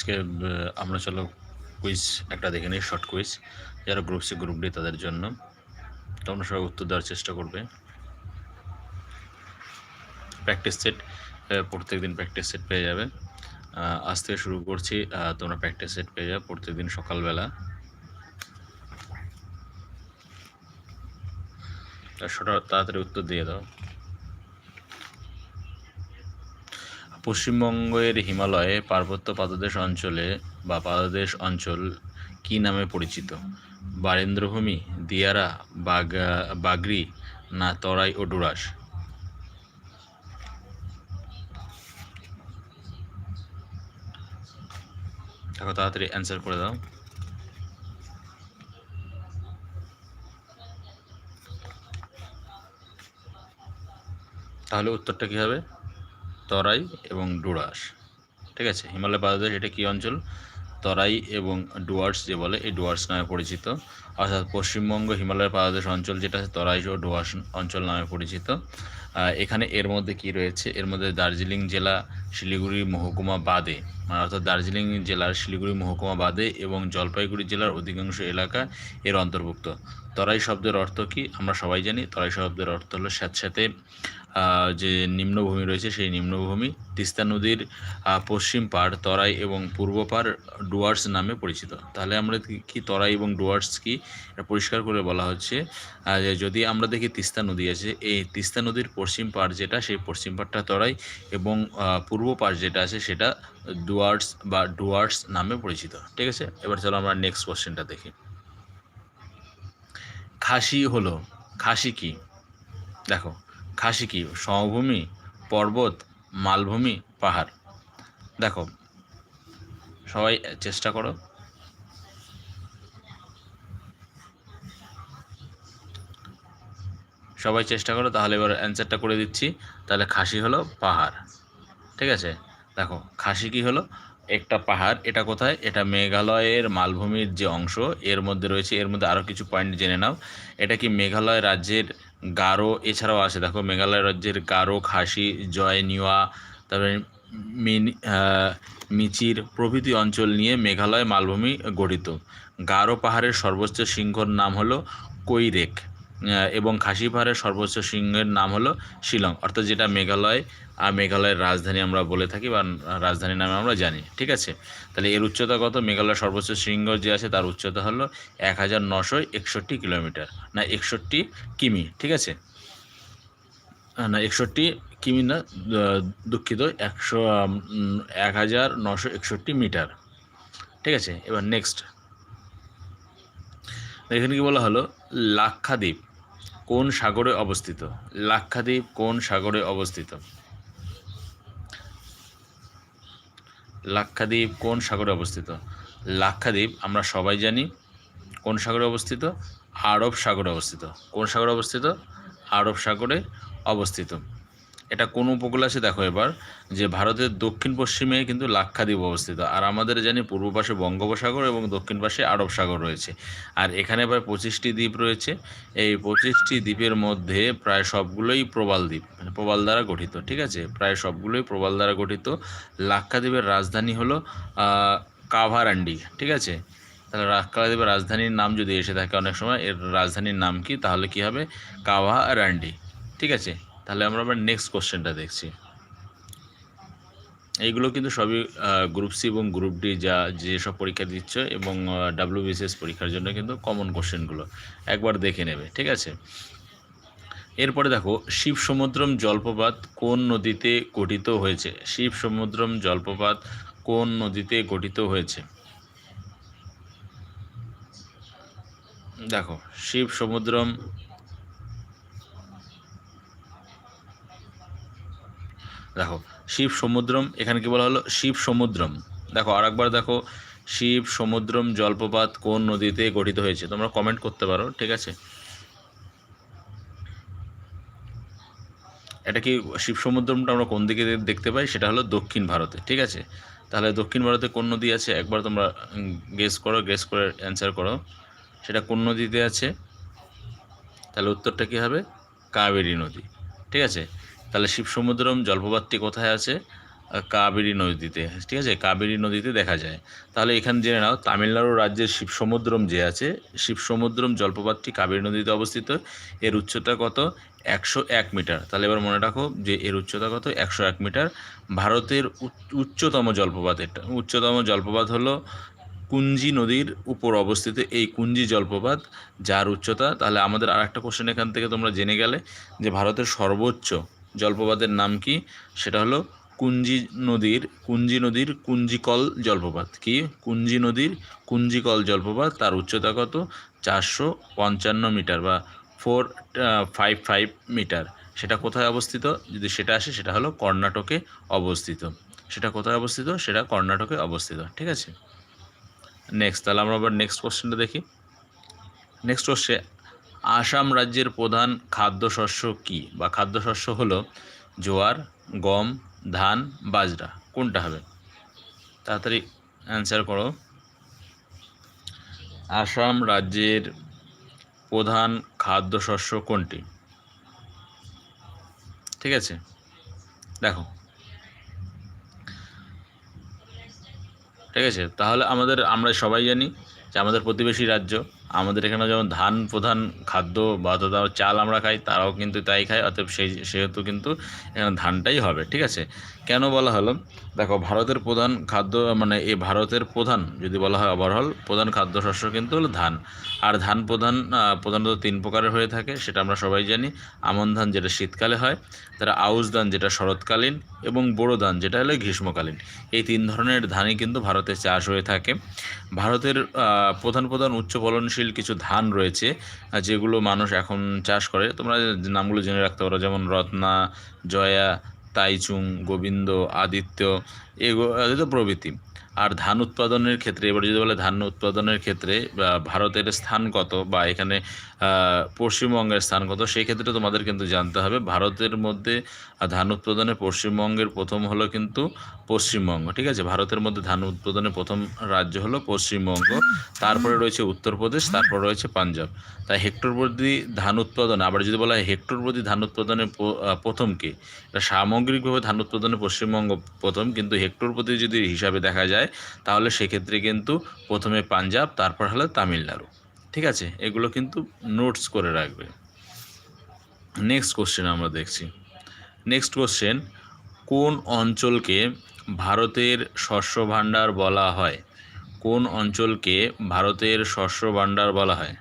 আজকে আমরা চলো কুইজ একটা দেখে নিই শর্ট কুইজ যারা গ্রুপ সি গ্রুপ ডি তাদের জন্য। তোমরা সবাই উত্তর দেওয়ার চেষ্টা করবে। প্র্যাকটিস সেট প্রত্যেক দিন প্র্যাকটিস সেট পেয়ে যাবে। আজ থেকে শুরু করছি তোমরা প্র্যাকটিস সেট পেয়ে যাবে প্রত্যেক দিন সকালবেলা সেটা তাড়াতাড়ি উত্তর দিয়ে দাও। পশ্চিমবঙ্গের হিমালয়ে পার্বত্য পাদদেশ অঞ্চলে বা পাদদেশ অঞ্চল কি নামে পরিচিত? বারেন্দ্রভূমি, দিয়ারা, বাগ, বাগরি না তরাই ও ডুরাস? তাড়াতাড়ি অ্যান্সার করে দাও। তাহলে উত্তরটা কী হবে? তরাই এবং ডুরাস, ঠিক আছে? হিমালয় পাদদেশ এটা কী অঞ্চল? তরাই এবং ডুয়ার্স যে বলে, এই ডুয়ার্স নামে পরিচিত। অর্থাৎ পশ্চিমবঙ্গ হিমালয় পাদদেশ অঞ্চল যেটা তরাই ও ডুয়ার্স অঞ্চল নামে পরিচিত। এখানে এর মধ্যে কি রয়েছে? এর মধ্যে দার্জিলিং জেলা শিলিগুড়ি মহকুমা বাদে মানে অর্থাৎ দার্জিলিং জেলার শিলিগুড়ি মহকুমা বাদে এবং জলপাইগুড়ি জেলার অধিকাংশ এলাকা এর অন্তর্ভুক্ত। তরাই শব্দের অর্থ কি? আমরা সবাই জানি, তরাই শব্দের অর্থ হলো স্যাঁতস্যাঁতে যে নিম্নভূমি রয়েছে সেই নিম্নভূমি। তিস্তা নদীর পশ্চিম পাড় তরাই এবং পূর্ব পাড় ডুয়ার্স নামে পরিচিত। তাহলে আমরা কি তরাই এবং ডুয়ার্স কি? পরিষ্কার করে বলা হচ্ছে। যদি আমরা দেখি তিস্তা নদী আছে, এই তিস্তা নদীর পশ্চিম পাড় যেটা, সেই পশ্চিম পাড়টা তরাই এবং পূর্ব পাড় যেটা আছে সেটা ডুয়ার্স বা ডুয়ার্স নামে পরিচিত। ঠিক আছে? এবার চলো আমরা নেক্সট কোশ্চেনটা দেখি। খাসি হলো, খাসি কি? দেখো, খাসি কি? সমভূমি, পর্বত, মালভূমি, পাহাড়। দেখো, সবাই চেষ্টা করো। সবাই চেষ্টা করো, তাহলে এবার অ্যান্সারটা করে দিচ্ছি। তাহলে খাসি হলো পাহাড়। ঠিক আছে? দেখো, খাসি কি হলো? একটা পাহাড়, এটা কোথায়? এটা মেঘালয়ের মালভূমির যে অংশ, এর মধ্যে রয়েছে, এর মধ্যে আরও কিছু পয়েন্ট জেনে নাও। এটা কি মেঘালয় রাজ্যের গারো? এছাড়াও আছে, দেখো, মেঘালয় রাজ্যের গারো, খাসি জয় জয়নিওয়া, তারপরে মিনি মিচির প্রভৃতি অঞ্চল নিয়ে মেঘালয় মালভূমি গঠিত। গারো পাহাড়ের সর্বোচ্চ সিংহর নাম হলো কৈরেক। এবং খাসি পাহাড়ের সর্বোচ্চ শৃঙ্গের নাম হলো শিলং, অর্থাৎ যেটা মেঘালয় আর মেঘালয়ের রাজধানী আমরা বলে থাকি বা রাজধানী নামে আমরা জানি, ঠিক আছে? তাহলে এর উচ্চতা কত? মেঘালয়ের সর্বোচ্চ শৃঙ্গ যে আছে তার উচ্চতা হলো এক হাজার নশো একষট্টি কিলোমিটার, না একষট্টি কিমি, ঠিক আছে? না একষট্টি কিমি না দুঃখিত, একশো এক হাজার নশো একষট্টি মিটার, ঠিক আছে? এবার নেক্সট এখানে কি বলা হলো? লাক্ষাদ্বীপ। কোন সাগরে অবস্থিত? লাক্ষাদ্বীপ কোন সাগরে অবস্থিত? লাক্ষাদ্বীপ কোন সাগরে অবস্থিত? লাক্ষাদ্বীপ আমরা সবাই জানি কোন সাগরে অবস্থিত? আরব সাগরে অবস্থিত। কোন সাগরে অবস্থিত? আরব সাগরে অবস্থিত। এটা কোন উপকূল আছে দেখো এবার, যে ভারতের দক্ষিণ পশ্চিমে কিন্তু লাক্ষাদ্বীপ অবস্থিত, আর আমাদের জানি পূর্ব পাশে বঙ্গোপসাগর এবং দক্ষিণ পাশে আরব সাগর রয়েছে। আর এখানে প্রায় পঁচিশটি দ্বীপ রয়েছে, এই পঁচিশটি দ্বীপের মধ্যে প্রায় সবগুলোই প্রবাল দ্বীপ মানে প্রবাল দ্বারা গঠিত, ঠিক আছে? প্রায় সবগুলোই প্রবাল দ্বারা গঠিত। লাক্ষাদ্বীপের রাজধানী হলো কাভারান্ডি, ঠিক আছে? তাহলে লাক্ষাদ্বীপের রাজধানীর নাম যদি এসে থাকে অনেক সময়, এর রাজধানীর নাম কি? তাহলে কি হবে? কাভারান্ডি, ঠিক আছে? তাহলে আমরা আবার নেক্সট কোশ্চেনটা দেখছি। এইগুলো কিন্তু সবই গ্রুপ সি এবং গ্রুপ ডি যা যেসব পরীক্ষা দিচ্ছ এবং ডাব্লিউবিসিএস পরীক্ষার জন্য কিন্তু কমন কোশ্চেনগুলো একবার দেখে নেবে, ঠিক আছে? এরপরে দেখো শিব সমুদ্রম জলপ্রপাত কোন নদীতে গঠিত হয়েছে? শিব সমুদ্রম জলপ্রপাত কোন নদীতে গঠিত হয়েছে? দেখো শিব সমুদ্রম দেখো, শিব সমুদ্রম, এখানে কি বলা হলো? শিব সমুদ্রম। দেখো, আরেকবার দেখো, শিব সমুদ্রম জলপ্রপাত কোন নদীতে গঠিত হয়েছে? তোমরা কমেন্ট করতে পারো, ঠিক আছে? এটা কি শিব সমুদ্রমটা আমরা কোন দিকে দেখতে পাই? সেটা হলো দক্ষিণ ভারতে, ঠিক আছে? তাহলে দক্ষিণ ভারতে কোন নদী আছে? একবার তোমরা গেস করো গেস করে অ্যান্সার করো। সেটা কোন নদীতে আছে? তাহলে উত্তরটা কী হবে? কাবেরী নদী, ঠিক আছে? তাহলে শিব সমুদ্রম জলপ্রপাতটি কোথায় আছে? কাবেরী নদীতে। ঠিক আছে? কাবেরী নদীতে দেখা যায়। তাহলে এখানে জেনে নাও, তামিলনাড়ু রাজ্যের শিবসমুদ্রম যে আছে, শিবসমুদ্রম জলপ্রপাতটি কাবেরী নদীতে অবস্থিত। এর উচ্চতা কত? একশো এক মিটার। তাহলে এবার মনে রাখো যে এর উচ্চতা কত? একশো এক মিটার। ভারতের উচ্চতম জলপ্রপাত এটা। উচ্চতম জলপ্রপাত হলো কুঞ্জি নদীর উপর অবস্থিত এই কুঞ্জি জলপ্রপাত, যার উচ্চতা, তাহলে আমাদের আর একটা কোশ্চেন এখান থেকে তোমরা জেনে গেলে যে ভারতের সর্বোচ্চ জলপ্রপাতের নাম কি? সেটা হলো কুঞ্জি নদীর কুঞ্জি নদীর কুঞ্জিকল জলপ্রপাত। কি? কুঞ্জি নদীর কুঞ্জিকল জলপ্রপাত, তার উচ্চতা কত? চারশো পঞ্চান্ন মিটার বা ফোর ফাইভ ফাইভ মিটার। সেটা কোথায় অবস্থিত? যদি সেটা আসে, সেটা হলো কর্ণাটকে অবস্থিত। সেটা কোথায় অবস্থিত? সেটা কর্ণাটকে অবস্থিত। ঠিক আছে? নেক্সট তাহলে আমরা আবার নেক্সট কোশ্চেনটা দেখি। নেক্সট হচ্ছে আসাম রাজ্যের প্রধান খাদ্যশস্য কী? বা খাদ্যশস্য হলো জোয়ার, গম, ধান, বাজরা। কোনটা হবে? তাড়াতাড়ি অ্যান্সার করো। আসাম রাজ্যের প্রধান খাদ্যশস্য কোনটি? ঠিক আছে? দেখো। ঠিক আছে? তাহলে আমাদের আমরা সবাই জানি যে আমাদের প্রতিবেশী রাজ্য। আমাদের এখানে যেমন ধান প্রধান খাদ্য বা চাল আমরা খাই, তারাও কিন্তু তাই খায়, অতএব সেই, সেহেতু কিন্তু এখানে ধানটাই হবে, ঠিক আছে? কেন বলা হলো? দেখো, ভারতের প্রধান খাদ্য মানে এই ভারতের প্রধান যদি বলা হয় ওভারঅল প্রধান খাদ্যশস্য কিন্তু হলো ধান। আর ধান প্রধান প্রধানত তিন প্রকারের হয়ে থাকে, সেটা আমরা সবাই জানি। আমন ধান যেটা শীতকালে হয়, তারা আউশ ধান যেটা শরৎকালীন, এবং বোরো ধান যেটা হলো গ্রীষ্মকালীন। এই তিন ধরনের ধানই কিন্তু ভারতে চাষ হয়ে থাকে। ভারতের প্রধান প্রধান উচ্চ ফলনশীল কিছু ধান রয়েছে যেগুলো মানুষ এখন চাষ করে। তোমরা নামগুলো জেনে রাখতে পারো, যেমন রত্না, জয়া তাইচুং, গোবিন্দ, আদিত্য এগুলো প্রভৃতি। আর ধান উৎপাদনের ক্ষেত্রে, এবার যদি বলে ধান উৎপাদনের ক্ষেত্রে ভারতের স্থান কত, বা এখানে পশ্চিমবঙ্গের স্থান কত? সেই ক্ষেত্রে তোমাদের কিন্তু জানতে হবে। ভারতের মধ্যে ধান উৎপাদনে পশ্চিমবঙ্গের প্রথম হলো কিন্তু পশ্চিমবঙ্গ, ঠিক আছে? ভারতের মধ্যে ধান উৎপাদনে প্রথম রাজ্য হলো পশ্চিমবঙ্গ। তারপরে রয়েছে উত্তরপ্রদেশ, তারপর রয়েছে পাঞ্জাব। তাই হেক্টর প্রতি ধান উৎপাদন, আবার যদি বলা হয় হেক্টর প্রতি ধান উৎপাদনে প্রথম কে? এটা সামগ্রিকভাবে ধান উৎপাদনে পশ্চিমবঙ্গ প্রথম, কিন্তু হেক্টর প্রতি যদি হিসাবে দেখা যায়, তাহলে সেক্ষেত্রে কিন্তু প্রথমে পাঞ্জাব, তারপর হলো তামিলনাড়ু। ঠিক আছে? এগুলো কিন্তু নোটস করে রাখবে। নেক্সট কোশ্চেন আমরা দেখছি। নেক্সট কোশ্চেন কোন অঞ্চলকে ভারতের শস্য ভাণ্ডার বলা হয়? কোন অঞ্চলকে ভারতের শস্য ভাণ্ডার বলা হয়?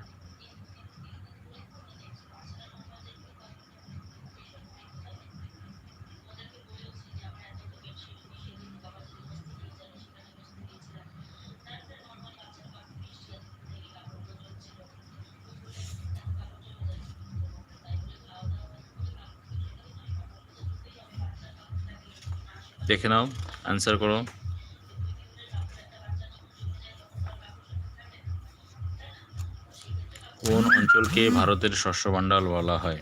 দেখে নাও অ্যান্সার করো। কোন অঞ্চলকে ভারতের শস্য ভাণ্ডার বলা হয়?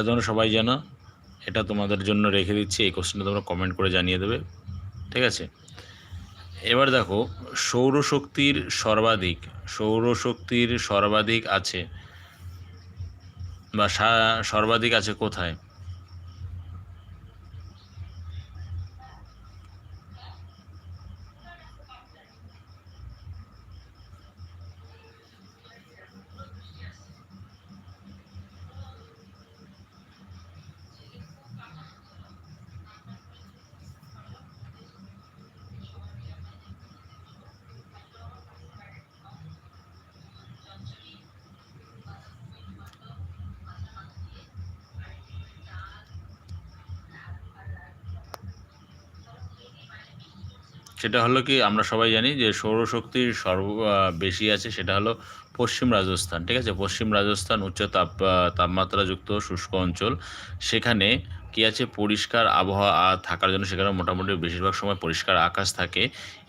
এটা তোমরা সবাই জানো। এটা তোমাদের জন্য রেখে দিচ্ছি, এই কোশ্চেনটা তোমরা কমেন্ট করে জানিয়ে দেবে। ঠিক আছে? এবার দেখো, সৌরশক্তির সর্বাধিক সৌরশক্তির সর্বাধিক আছে বা সর্বাধিক আছে কোথায়? সেটা হলো কি, আমরা সবাই জানি যে সৌরশক্তির সর্ব বেশি আছে সেটা হলো পশ্চিম রাজস্থান, ঠিক আছে? পশ্চিম রাজস্থান উচ্চ তাপ তাপমাত্রাযুক্ত শুষ্ক অঞ্চল। সেখানে কি আছে? পরিষ্কার আবহাওয়া থাকার জন্য সেখানে মোটামুটি বেশিরভাগ সময় পরিষ্কার আকাশ থাকে।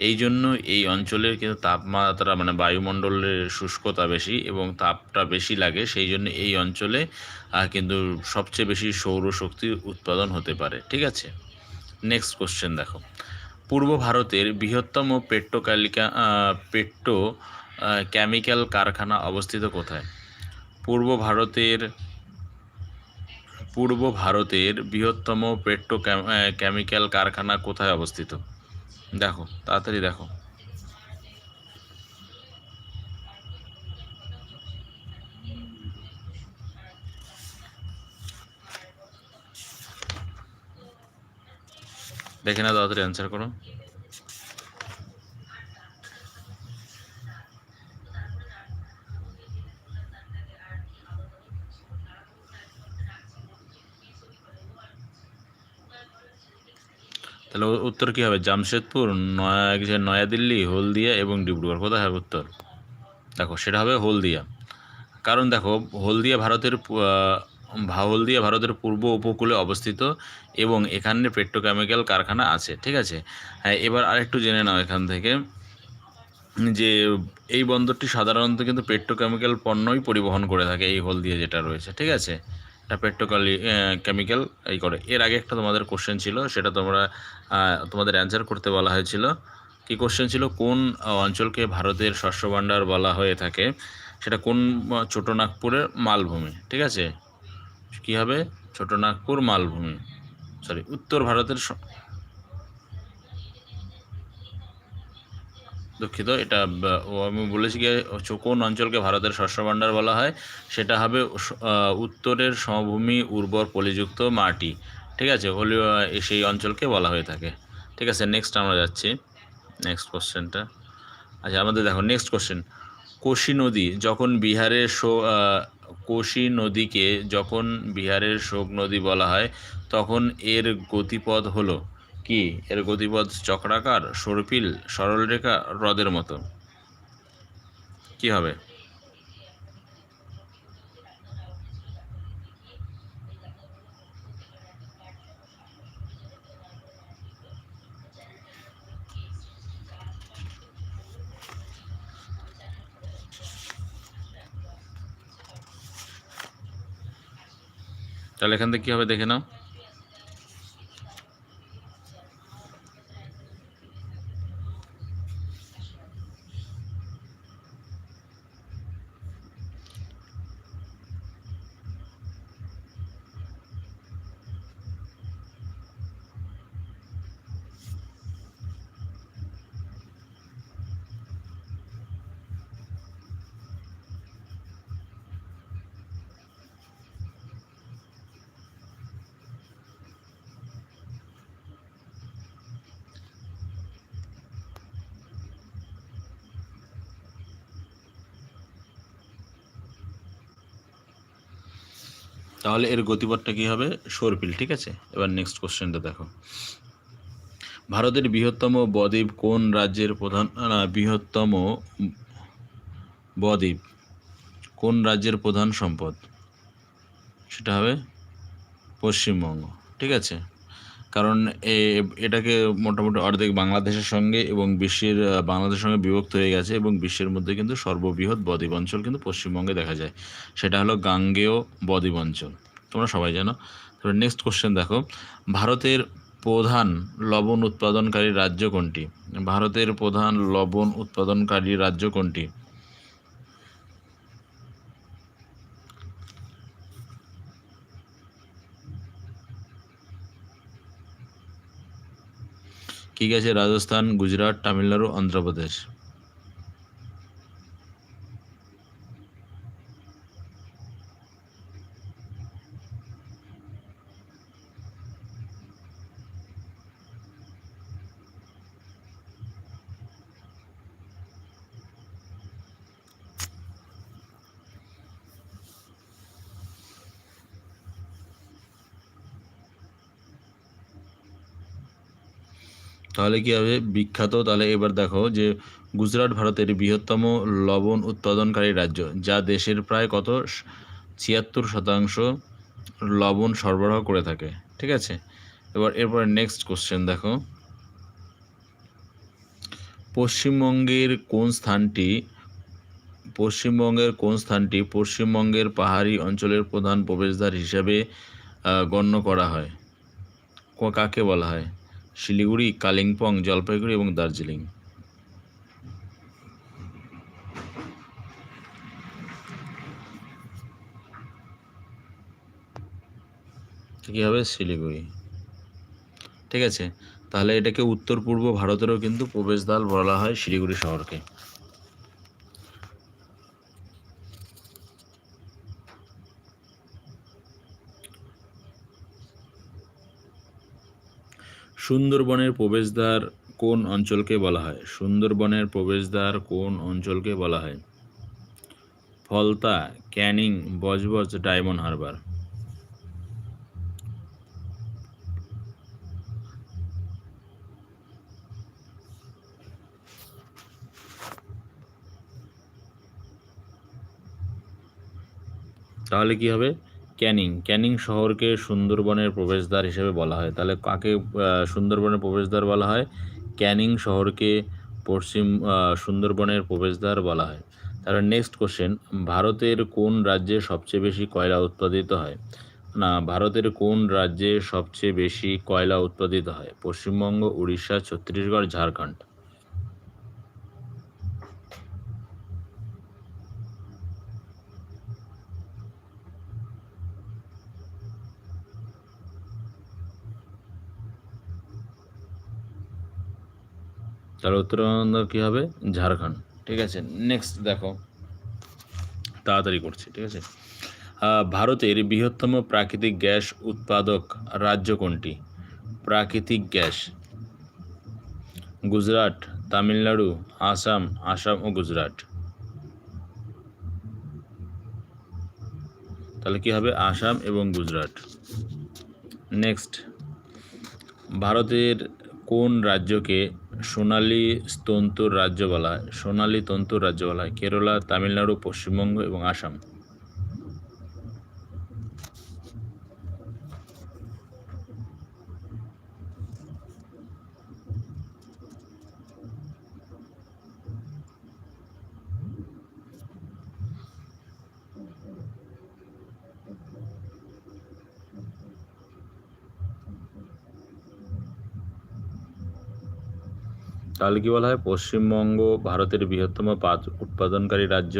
এই জন্য এই অঞ্চলের কিন্তু তাপমাত্রা মানে বায়ুমণ্ডলের শুষ্কতা বেশি এবং তাপটা বেশি লাগে। সেই জন্য এই অঞ্চলে কিন্তু সবচেয়ে বেশি সৌরশক্তি উৎপাদন হতে পারে, ঠিক আছে? নেক্সট কোশ্চেন দেখো। পূর্ব ভারতের বৃহত্তম পেট্রোক্যালিকা পেট্রো কেমিক্যাল কারখানা অবস্থিত কোথায়? পূর্ব ভারতের পূর্ব ভারতের বৃহত্তম পেট্রো কেমিক্যাল কারখানা কোথায় অবস্থিত? দেখো, তাড়াতাড়ি দেখো। দেখে না তাড়াতাড়ি অ্যান্সার করো। তাহলে উত্তর কি হবে? জামশেদপুর, নয়া নয়াদিল্লি হলদিয়া এবং ডিব্রুগড়। কোথায় হবে উত্তর? দেখো, সেটা হবে হলদিয়া। কারণ দেখো, হলদিয়া ভারতের আহ, ভারতের পূর্ব উপকূলে অবস্থিত এবং এখানে পেট্রোকেমিক্যাল কারখানা আছে ঠিক আছে? হ্যাঁ এবার আরেকটু জেনে নাও এখান থেকে যে এই বন্দরটি সাধারণত কিন্তু পেট্রোকেমিক্যাল পণ্যই পরিবহন করে থাকে এই হলদিয়া যেটা রয়েছে ঠিক আছে? এটা পেট্রোকালি কেমিক্যাল এই করে। এর আগে একটা তোমাদের কোশ্চেন ছিল সেটা তোমরা তোমাদের অ্যান্সার করতে বলা হয়েছিল। কি কোশ্চেন ছিল? কোন অঞ্চলকে ভারতের শস্য ভাণ্ডার বলা হয়ে থাকে? সেটা কোন ছোটনাগপুরের মালভূমি ঠিক আছে? কি হবে? ছোটনাগপুর মালভূমি সরি উত্তর ভারতের দুঃখিত, এটা ও আমি বলেছি কি কোন অঞ্চলকে ভারতের শস্য ভাণ্ডার বলা হয়? সেটা হবে উত্তরের সমভূমি উর্বর পলিযুক্ত মাটি। ঠিক আছে? হলে সেই অঞ্চলকে বলা হয়ে থাকে। ঠিক আছে? নেক্সট আমরা যাচ্ছি। নেক্সট কোশ্চেনটা আচ্ছা আমাদের দেখো নেক্সট কোশ্চেন কোশি নদী যখন বিহারের কোশি নদীকে যখন বিহারের শোক নদী বলা হয়, তখন এর গতিপথ হলো কি? এর গতিপথ চক্রাকার, সরপিল, সরলরেখা, হ্রদের মতো। কি হবে? তাহলে এখান থেকে কি হবে দেখে নাও? তাহলে এর গতিপথটা কি হবে? সর্পিল, ঠিক আছে? এবার নেক্সট কোশ্চেনটা দেখো। ভারতের বৃহত্তম বদ্বীপ কোন রাজ্যের প্রধান? বৃহত্তম বদ্বীপ কোন রাজ্যের প্রধান সম্পদ? সেটা হবে পশ্চিমবঙ্গ, ঠিক আছে? কারণ এটাকে মোটামুটি অর্ধেক বাংলাদেশের সঙ্গে এবং বিশ্বের বাংলাদেশের সঙ্গে বিভক্ত হয়ে গেছে এবং বিশ্বের মধ্যে কিন্তু সর্ববৃহৎ বদ্বীপ অঞ্চল কিন্তু পশ্চিমবঙ্গে দেখা যায়। সেটা হলো গাঙ্গেয় বদ্বীপ অঞ্চল তোমরা সবাই জানো। তারপরে নেক্সট কোশ্চেন দেখো। ভারতের প্রধান লবণ উৎপাদনকারী রাজ্য কোনটি? ভারতের প্রধান লবণ উৎপাদনকারী রাজ্য কোনটি? ঠিক আছে রাজস্থান গুজরাট তামিলনাড়ু অন্ধ্রপ্রদেশ। তাহলে কি হবে? বিখ্যাত। তাহলে এবার দেখো যে গুজরাট ভারতের বৃহত্তম লবণ উৎপাদনকারী রাজ্য, যা দেশের প্রায় কত? ছিয়াত্তর শতাংশ লবণ সরবরাহ করে থাকে। ঠিক আছে? এবার, এরপরে নেক্সট কোশ্চেন দেখো। পশ্চিমবঙ্গের কোন স্থানটি? পশ্চিমবঙ্গের কোন স্থানটি? পশ্চিমবঙ্গের পাহাড়ি অঞ্চলের প্রধান প্রবেশদ্বার হিসাবে গণ্য করা হয়। কাকে বলা হয়? শিলিগুড়ি, কালিম্পং, জলপাইগুড়ি এবং দার্জিলিং। কী হবে? শিলিগুড়ি। ঠিক আছে। তাহলে এটাকে উত্তর পূর্ব ভারতেরও কিন্তু প্রবেশদ্বার বলা হয় শিলিগুড়ি শহরকে। সুন্দরবনের প্রবেশদ্বার কোন অঞ্চলকে বলা হয়? সুন্দরবনের প্রবেশদ্বার কোন অঞ্চলকে বলা হয়? ফলতা, ক্যানিং, বজবজ, ডায়মন্ড হারবার। তাহলে কি হবে? ক্যানিং। ক্যানিং শহরকে সুন্দরবনের প্রবেশদ্বার হিসেবে বলা হয়। তাহলে কাকে সুন্দরবনের প্রবেশদ্বার বলা হয়? ক্যানিং শহরকে পশ্চিম সুন্দরবনের প্রবেশদ্বার বলা হয়। তারপর নেক্সট কোশ্চেন ভারতের কোন রাজ্যে সবচেয়ে বেশি কয়লা উৎপাদিত হয়? না, ভারতের কোন রাজ্যে সবচেয়ে বেশি কয়লা উৎপাদিত হয়? পশ্চিমবঙ্গ, উড়িষ্যা, ছত্তিশগড়, ঝাড়খণ্ড। তার উত্তরাখণ্ড কী হবে? ঝাড়খণ্ড। ঠিক আছে নেক্সট দেখো। তাড়াতাড়ি করছি, ঠিক আছে? ভারতের বৃহত্তম প্রাকৃতিক গ্যাস উৎপাদক রাজ্য কোনটি? প্রাকৃতিক গ্যাস। গুজরাট, তামিলনাড়ু, আসাম আসাম ও গুজরাট। তাহলে কি হবে? আসাম এবং গুজরাট। নেক্সট ভারতের কোন রাজ্যকে সোনালি তন্তুর রাজ্য বলা হয় সোনালী তন্তুর রাজ্য বলা হয়? কেরলা, তামিলনাড়ু, পশ্চিমবঙ্গ এবং আসাম। তাহলে কি বলা হয়? পশ্চিমবঙ্গ ভারতের বৃহত্তম পাট উৎপাদনকারী রাজ্য।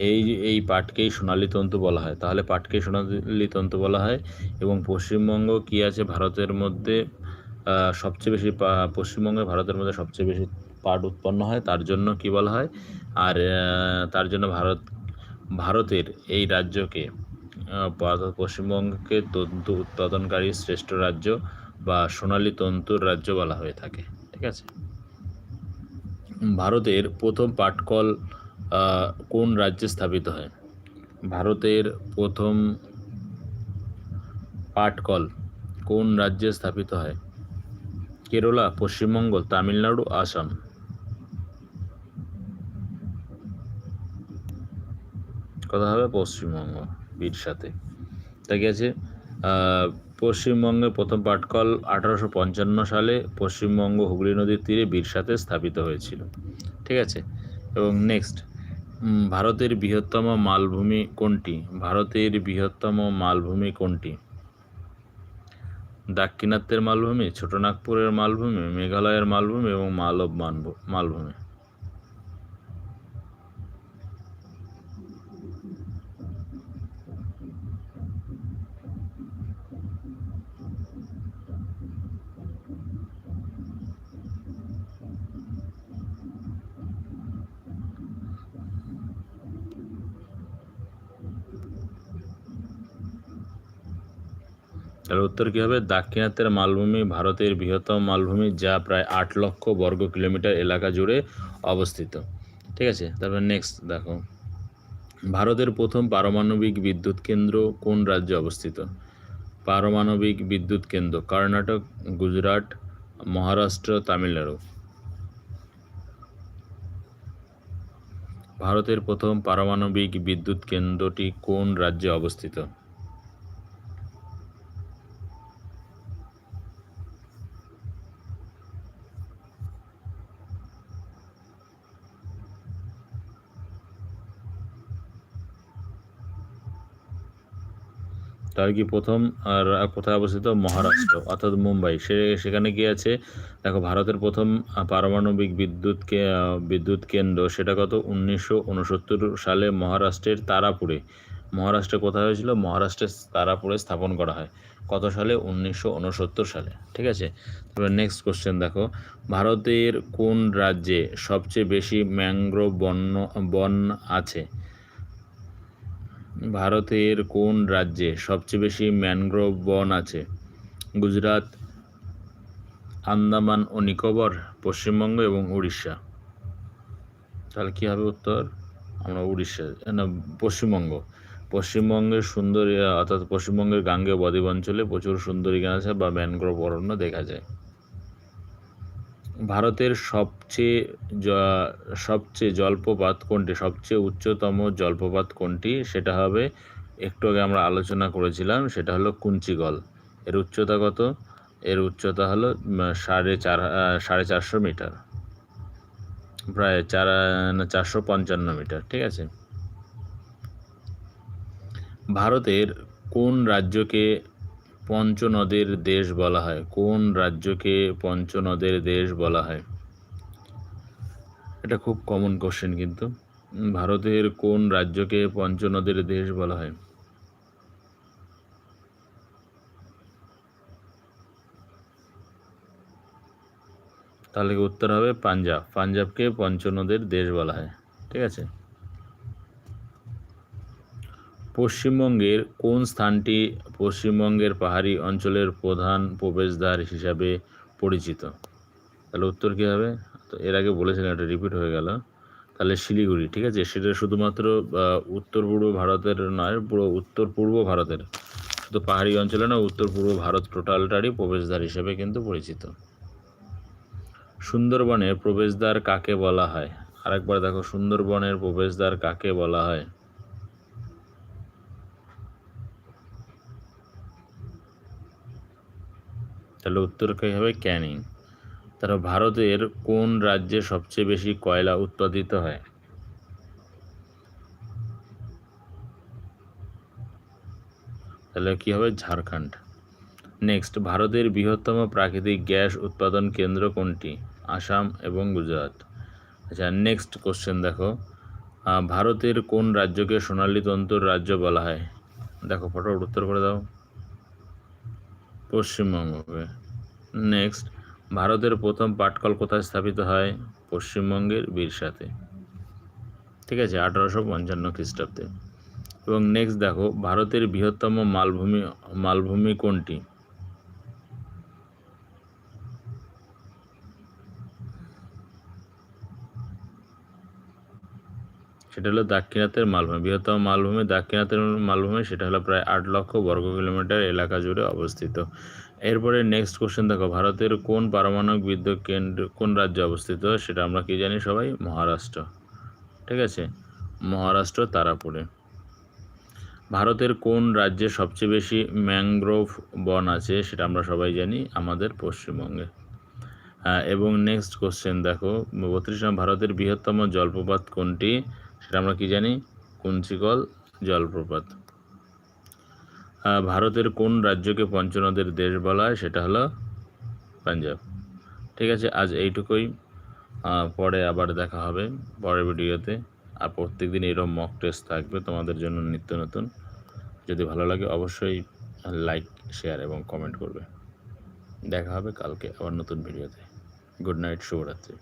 এই এই পাটকেই সোনালী তন্তু বলা হয়। তাহলে পাটকেই সোনালী তন্তু বলা হয়। এবং পশ্চিমবঙ্গ কি আছে? ভারতের মধ্যে সবচেয়ে বেশি পশ্চিমবঙ্গে ভারতের মধ্যে সবচেয়ে বেশি পাট উৎপন্ন হয়। তার জন্য কি বলা হয়? আর তার জন্য ভারত, ভারতের এই রাজ্যকে পশ্চিমবঙ্গকে তন্তু উৎপাদনকারী শ্রেষ্ঠ রাজ্য বা সোনালী তন্তুর রাজ্য বলা হয়ে থাকে। ঠিক আছে? ভারতের প্রথম পাটকল কোন রাজ্যে স্থাপিত হয়? ভারতের প্রথম পাটকল কোন রাজ্যে স্থাপিত হয়? কেরলা পশ্চিমবঙ্গ তামিলনাড়ু আসাম। কথা হবে পশ্চিমবঙ্গ বীর সাথে তা গেছে আহ, পশ্চিমবঙ্গে প্রথম পাটকল আঠারোশো পঞ্চান্ন সালে পশ্চিমবঙ্গ হুগলি নদীর তীরে বীরসাতে স্থাপিত হয়েছিল। ঠিক আছে? এবং নেক্সট ভারতের বৃহত্তম মালভূমি কোনটি? ভারতের বৃহত্তম মালভূমি কোনটি? দাক্ষিণাত্যের মালভূমি, ছোটনাগপুরের মালভূমি, মেঘালয়ের মালভূমি এবং মালব মালভূমি। তাহলে উত্তর কী হবে? দাক্ষিণাত্যের মালভূমি ভারতের বৃহত্তম মালভূমি, যা প্রায় আট লক্ষ বর্গ কিলোমিটার এলাকা জুড়ে অবস্থিত। ঠিক আছে? তারপর নেক্সট দেখো। ভারতের প্রথম পারমাণবিক বিদ্যুৎ কেন্দ্র কোন রাজ্যে অবস্থিত? পারমাণবিক বিদ্যুৎ কেন্দ্র কর্ণাটক, গুজরাট, মহারাষ্ট্র, তামিলনাড়ু। ভারতের প্রথম পারমাণবিক বিদ্যুৎ কেন্দ্রটি কোন রাজ্যে অবস্থিত? তার কি প্রথম আর কোথায় অবস্থিত? মহারাষ্ট্র, অর্থাৎ মুম্বাই। সে সেখানে কি আছে? দেখো, ভারতের প্রথম পারমাণবিক বিদ্যুৎ বিদ্যুৎ কেন্দ্র সেটা কত? উনিশশো উনসত্তর সালে মহারাষ্ট্রের তারাপুরে। মহারাষ্ট্রে কোথায় হয়েছিল? মহারাষ্ট্রের তারাপুরে স্থাপন করা হয়। কত সালে? উনিশশো উনসত্তর সালে। ঠিক আছে? এবার নেক্সট কোশ্চেন দেখো। ভারতের কোন রাজ্যে সবচেয়ে বেশি ম্যাংগ্রোভ বন্য, বন আছে? ভারতের কোন রাজ্যে সবচেয়ে বেশি ম্যানগ্রোভ বন আছে? গুজরাট, আন্দামান ও নিকোবর, পশ্চিমবঙ্গ এবং উড়িষ্যা। তাহলে কী হবে উত্তর? আমরা উড়িষ্যা, না, পশ্চিমবঙ্গ। পশ্চিমবঙ্গের সুন্দরী, অর্থাৎ পশ্চিমবঙ্গের গাঙ্গেয় বদ্বীপ অঞ্চলে প্রচুর সুন্দরী গাছ বা ম্যানগ্রোভ অরণ্য দেখা যায়। ভারতের সবচেয়ে সবচেয়ে জলপ্রপাত কোনটি? সবচেয়ে উচ্চতম জলপ্রপাত কোনটি? সেটা হবে, একটু আগে আমরা আলোচনা করেছিলাম, সেটা হলো কুঞ্চিগল। এর উচ্চতা কত? এর উচ্চতা হলো সাড়ে চার সাড়ে চারশো মিটার। প্রায় চার চারশো পঞ্চান্ন মিটার, ঠিক আছে? ভারতের কোন রাজ্যকে পঞ্চনদের দেশ বলা হয়। কোন রাজ্যকে পঞ্চনদের দেশ বলা হয়? এটা খুব কমন কোশ্চেন কিন্তু। ভারতের কোন রাজ্যকে পঞ্চনদের দেশ বলা হয়? তাহলে উত্তর হবে? পাঞ্জাব। পাঞ্জাবকে পঞ্চনদের দেশ বলা হয়। ঠিক আছে? পশ্চিমবঙ্গের কোন স্থানটি পশ্চিমবঙ্গের পাহাড়ি অঞ্চলের প্রধান প্রবেশদ্বার হিসাবে পরিচিত? তাহলে উত্তর কী হবে? তো এর আগে বলেছিলাম, এটা রিপিট হয়ে গেল। তাহলে শিলিগুড়ি, ঠিক আছে? সেটা শুধুমাত্র উত্তর পূর্ব ভারতের নয়, পুরো উত্তর পূর্ব ভারতের। শুধু পাহাড়ি অঞ্চলে না উত্তর পূর্ব ভারত টোটালটারই প্রবেশদ্বার হিসেবে কিন্তু পরিচিত। সুন্দরবনের প্রবেশদ্বার কাকে বলা হয়? আরেকবার দেখো, সুন্দরবনের প্রবেশদ্বার কাকে বলা হয়? তাহলে উত্তর কী হবে? ক্যানিং। তারা ভারতের কোন রাজ্যে সবচেয়ে বেশি কয়লা উৎপাদিত হয়? তাহলে কী হবে? ঝাড়খণ্ড। নেক্সট, ভারতের বৃহত্তম প্রাকৃতিক গ্যাস উৎপাদন কেন্দ্র কোনটি? আসাম এবং গুজরাট। আচ্ছা নেক্সট কোশ্চেন দেখো। ভারতের কোন রাজ্যকে সোনালী তন্তুর রাজ্য বলা হয়? দেখো, ফটোফট উত্তর করে দাও। পশ্চিমবঙ্গকে নেক্সট ভারতের প্রথম পাটকল কোথায় স্থাপিত হয়? পশ্চিমবঙ্গের বীরসাতে। ঠিক আছে, আঠারোশো পঞ্চান্ন খ্রিস্টাব্দে। এবং নেক্সট দেখো, ভারতের বৃহত্তম মালভূমি মালভূমি কোনটি? সেটা হলো দাক্ষিণাত্যের মালভূমি। বৃহত্তম মালভূমি দাক্ষিণাত্যের মালভূমি সেটা হলো প্রায় আট লক্ষ বর্গ কিলোমিটার এলাকা জুড়ে অবস্থিত। এরপরে নেক্সট কোশ্চেন দেখো ভারতের কোন পারমাণবিক বিদ্যুৎ কেন্দ্র কোন রাজ্যে অবস্থিত সেটা আমরা কি জানি সবাই? মহারাষ্ট্র। ঠিক আছে? মহারাষ্ট্র তারাপুরে। ভারতের কোন রাজ্যে সবচেয়ে বেশি ম্যানগ্রোভ বন আছে সেটা আমরা সবাই জানি আমাদের পশ্চিমবঙ্গে। আহ, এবং নেক্সট কোশ্চেন দেখো বত্রিশ ভারতের বৃহত্তম জলপ্রপাত কোনটি? সেটা আমরা কি জানি? কুঞ্চিকল জলপ্রপাত। ভারতের কোন রাজ্যকে পঞ্চনদের দেশ বলা হয় সেটা হলো পাঞ্জাব। ঠিক আছে, আজ এইটুকুই। পরে আবার দেখা হবে পরের ভিডিওতে। আর প্রত্যেক দিন এরকম মক টেস্ট থাকবে তোমাদের জন্য নিত্য নতুন। যদি ভালো লাগে অবশ্যই লাইক শেয়ার এবং কমেন্ট করবে। দেখা হবে কালকে আবার নতুন ভিডিওতে। গুড নাইট শুভরাত্রি।